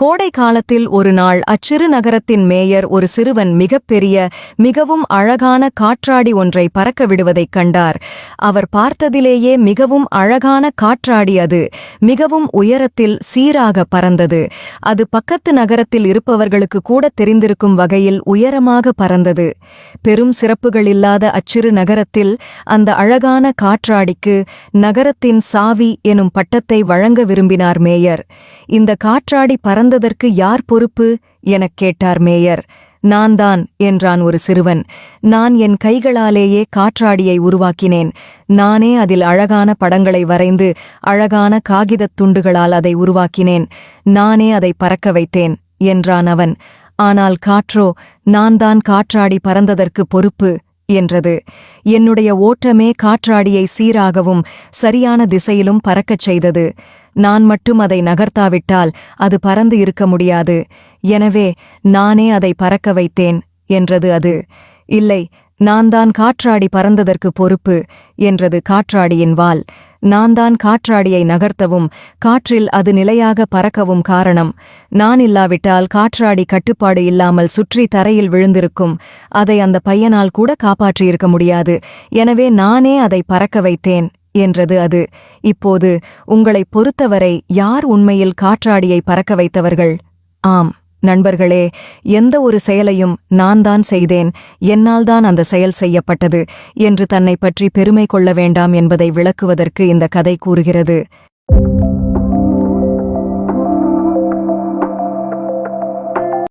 கோடை காலத்தில் ஒரு நாள் அச்சிறு நகரத்தின் மேயர் ஒரு சிறுவன் மிகப்பெரிய மிகவும் அழகான காற்றாடி ஒன்றை பறக்க விடுவதைக் கண்டார். அவர் பார்த்ததிலேயே மிகவும் அழகான காற்றாடி அது மிகவும் உயரத்தில் சீராக பறந்தது. அது பக்கத்து நகரத்தில் இருப்பவர்களுக்கு கூட தெரிந்திருக்கும் வகையில் உயரமாக பறந்தது. பெரும் சிறப்புகள் இல்லாத அச்சிறு நகரத்தில் அந்த அழகான காற்றாடிக்கு நகரத்தின் சாவி எனும் பட்டத்தை வழங்க விரும்பினார் மேயர். இந்த காற்றாடி பறந்த பறந்ததற்கு யார் பொறுப்பு? எனக் கேட்டார் மேயர். நான் தான் என்றான் ஒரு சிறுவன். நான் என் கைகளாலேயே காற்றாடியை உருவாக்கினேன். நானே அதில் அழகான படங்களை வரைந்து அழகான காகிதத் துண்டுகளால் அதை உருவாக்கினேன். நானே அதை பறக்க வைத்தேன் என்றான் அவன். ஆனால் காற்றோ நான் தான் காற்றாடி பறந்ததற்கு பொறுப்பு என்றது. என்னுடைய ஓட்டமே காற்றாடியை சீராகவும் சரியான திசையிலும் பறக்கச் செய்தது. நான் மட்டும் அதை நகர்த்தாவிட்டால் அது பறந்து இருக்க முடியாது. எனவே நானே அதை பறக்க வைத்தேன் என்றது அது. இல்லை நான் தான் காற்றாடி பறந்ததற்கு பொறுப்பு என்றது காற்றாடியின் வால். நான் தான் காற்றாடியை நகர்த்தவும் காற்றில் அது நிலையாக பறக்கவும் காரணம். நான் இல்லாவிட்டால் காற்றாடி கட்டுப்பாடு இல்லாமல் சுற்றி தரையில் விழுந்திருக்கும். அதை அந்த பையனால் கூட காப்பாற்றியிருக்க முடியாது. எனவே நானே அதை பறக்க வைத்தேன் என்றது அது. இப்போது உங்களைப் பொறுத்தவரை யார் உண்மையில் காற்றாடியை பறக்க வைத்தவர்கள்? ஆம் நண்பர்களே எந்த ஒரு செயலையும் நான் தான் செய்தேன். என்னால்தான் அந்த செயல் செய்யப்பட்டது என்று தன்னை பற்றி பெருமை கொள்ள வேண்டாம் என்பதை விளக்குவதற்கு இந்த கதை கூறுகிறது.